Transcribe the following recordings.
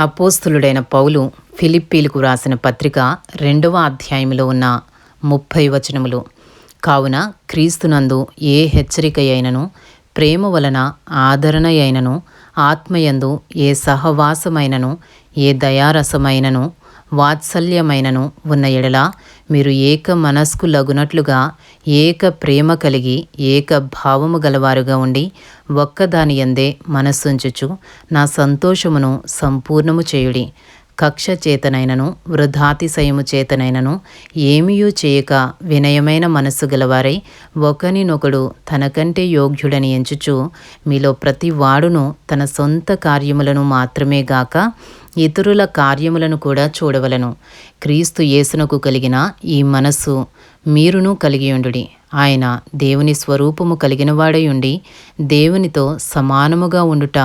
అపోస్తులుడైన పౌలు ఫిలిప్పీలకు వ్రాసిన పత్రిక రెండవ అధ్యాయంలో ఉన్న ముప్పై వచనములు. కావున క్రీస్తునందు ఏ హెచ్చరిక అయినను ప్రేమ వలన ఆదరణ అయినను ఆత్మయందు ఏ సహవాసమైనను ఏ దయారసమైనను వాత్సల్యమైనను ఉన్న ఎడల మీరు ఏక మనస్కు లగునట్లుగా ఏక ప్రేమ కలిగి ఏక భావము గలవారుగా ఉండి ఒక్కదాని యందే మనస్సుంచుచు నా సంతోషమును సంపూర్ణము చేయుడి. కక్ష చేతనైనను వృధాతిశయము చేతనైనను ఏమీయూ చేయక వినయమైన మనస్సు గలవారై ఒకనినొకడు తనకంటే యోగ్యుడని ఎంచుచు మీలో ప్రతి వాడును తన సొంత కార్యములను మాత్రమే గాక ఇతరుల కార్యములను కూడా చూడవలను. క్రీస్తు యేసునకు కలిగిన ఈ మనస్సు మీరును కలిగియుండుడి ఆయన దేవుని స్వరూపము కలిగినవాడై ఉండి దేవునితో సమానముగా ఉండుట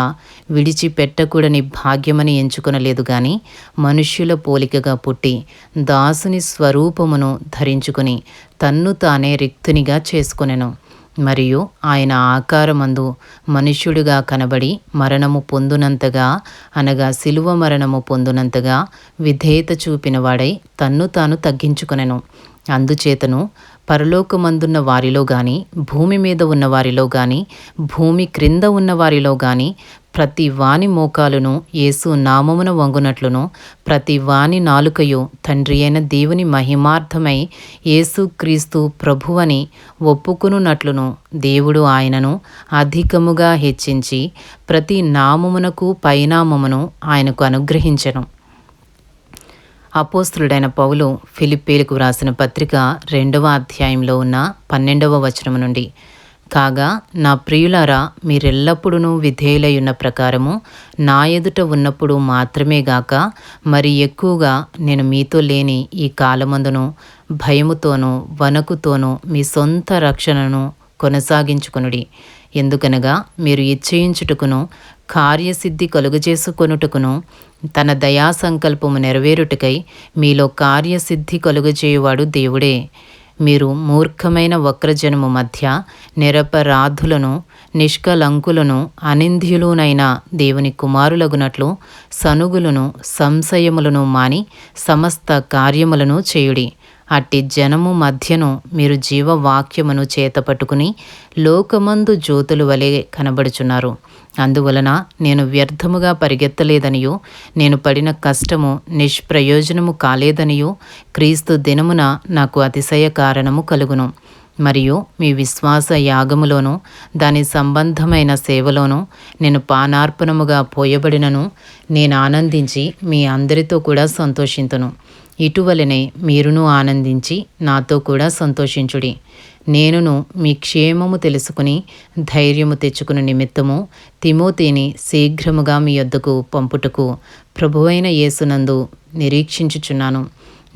విడిచిపెట్టకూడని భాగ్యమని ఎంచుకొనలేదు గాని మనుష్యుల పోలికగా పుట్టి దాసుని స్వరూపమును ధరించుకుని తన్ను తానే రిక్తునిగా చేసుకొనెను. మరియు ఆయన ఆకారమందు మనుష్యుడుగా కనబడి మరణము పొందునంతగా అనగా శిలువ మరణము పొందునంతగా విధేయత చూపినవాడై తన్ను తాను తగ్గించుకొనెను. అందుచేతను పరలోకమందున్న వారిలో గాని భూమి మీద ఉన్న వారిలో గాని భూమి క్రింద ఉన్న వారిలో గాని ప్రతి వాని మోకాలును యేసు నామమున వంగునట్లును ప్రతి వాని నాలుకయు తండ్రి అయిన దేవుని మహిమార్థమై యేసు క్రీస్తు ప్రభువని ఒప్పుకునున్నట్లును దేవుడు ఆయనను అధికముగా హెచ్చించి ప్రతి నామమునకు పైనామమును ఆయనకు అనుగ్రహించను. అపోస్తుడైన పౌలు ఫిలిప్పీలకు వ్రాసిన పత్రిక రెండవ అధ్యాయంలో ఉన్న పన్నెండవ వచనము నుండి కాగా నా ప్రియులారా మీరెల్లప్పుడూ విధేయులై ప్రకారము నా ఎదుట ఉన్నప్పుడు మాత్రమే గాక మరి ఎక్కువగా నేను మీతో లేని ఈ కాలమందును భయముతోనూ వణకుతోనూ మీ సొంత రక్షణను కొనసాగించుకొనుడి. ఎందుకనగా మీరు ఇచ్చయించుటకును కార్యసిద్ధి కలుగజేసుకొనుటకును తన దయా సంకల్పము నెరవేరుటకై మీలో కార్యసిద్ధి కలుగజేయువాడు దేవుడే. మీరు మూర్ఖమైన వక్రజనము మధ్య నిరపరాధులను నిష్కలంకులను అనింద్యులునైన దేవుని కుమారులగునట్లు సనుగులను సంశయములను మాని సమస్త కార్యములను చేయుడి. అట్టి జనము మధ్యను మీరు జీవవాక్యమును చేతపట్టుకుని లోకమందు జ్యోతులు వలె కనబడుచున్నారు. అందువలన నేను వ్యర్థముగా పరిగెత్తలేదనియో నేను పడిన కష్టము నిష్ప్రయోజనము కాలేదనియో క్రీస్తు దినమున నాకు అతిశయ కారణము కలుగును. మరియు మీ విశ్వాస యాగములోను దాని సంబంధమైన సేవలోను నేను పానార్పణముగా పోయబడినను నేను ఆనందించి మీ అందరితో కూడా సంతోషింతును. ఇటువలనే మీరును ఆనందించి నాతో కూడా సంతోషించుడి. నేనును మీ క్షేమము తెలుసుకుని ధైర్యము తెచ్చుకుని నిమిత్తము తిమోతిని శీఘ్రముగా మీ యొద్దకు పంపుటకు ప్రభువైన యేసునందు నిరీక్షించుచున్నాను.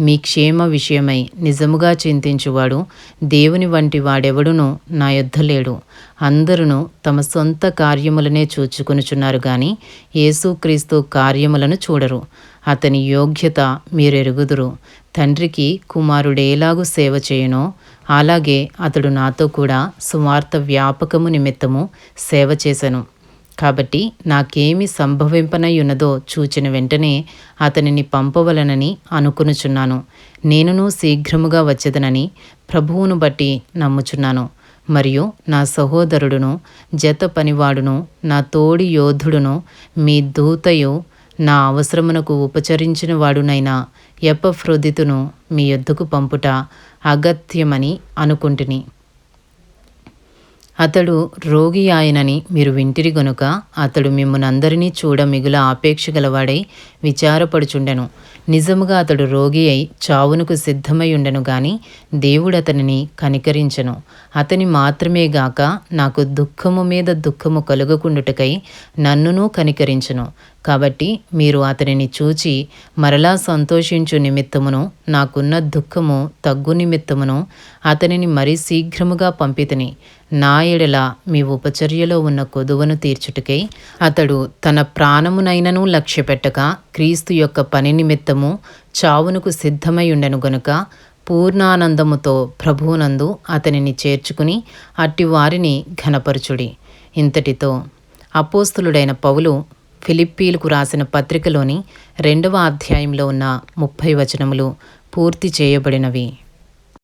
మీ క్షేమ విషయమై నిజముగా చింతించువాడు దేవుని వంటి వాడెవడును నా యొద్ద లేడు. అందరును తమ సొంత కార్యములనే చూచుకొనుచున్నారు గాని యేసుక్రీస్తు కార్యములను చూడరు. అతని యోగ్యత మీరెరుగుదురు. తండ్రికి కుమారుడేలాగు సేవ చేయునో. అలాగే అతడు నాతో కూడా సువార్త వ్యాపకము నిమిత్తము సేవ చేశాను కాబట్టి నాకేమి సంభవింపనయ్యున్నదో చూచిన వెంటనే అతనిని పంపవలనని అనుకునుచున్నాను. నేనును శీఘ్రముగా వచ్చేదనని ప్రభువును బట్టి నమ్ముచున్నాను. మరియు నా సహోదరుడును జత పనివాడును నా తోడి యోధుడును మీ దూతయు నా అవసరమునకు ఉపచరించిన వాడునైనా ఎపఫ్రొదితును మీ యొద్దకు పంపుట అగత్యమని అనుకుంటుని. అతడు రోగి ఆయనని మీరు వింటిరి గనుక అతడు మిమ్మల్నందరినీ చూడ మిగుల ఆపేక్ష గలవాడై విచారపడుచుండెను. నిజముగా అతడు రోగి అయి చావునకు సిద్ధమై ఉండెను గాని దేవుడు అతనిని కనికరించెను. అతని మాత్రమే గాక నాకు దుఃఖము మీద దుఃఖము కలుగకుండుటకై నన్నునూ కనికరించను. కాబట్టి మీరు అతనిని చూచి మరలా సంతోషించు నిమిత్తమును నాకున్న దుఃఖము తగ్గు నిమిత్తమును అతనిని మరీ శీఘ్రముగా పంపితిని. నా ఎడల మీ ఉపచర్యలో ఉన్న కొదువను తీర్చుటకై అతడు తన ప్రాణమునైనను లక్ష్యపెట్టక క్రీస్తు యొక్క పని నిమిత్తము చావునకు సిద్ధమై ఉండెను గనుక పూర్ణానందముతో ప్రభువునందు అతనిని చేర్చుకుని అట్టి వారిని ఘనపరచుడి. ఇంతటితో అపోస్తులుడైన పౌలు ఫిలిప్పీలకు రాసిన పత్రికలోని రెండవ అధ్యాయంలో ఉన్న ముప్పై వచనములు పూర్తి చేయబడినవి.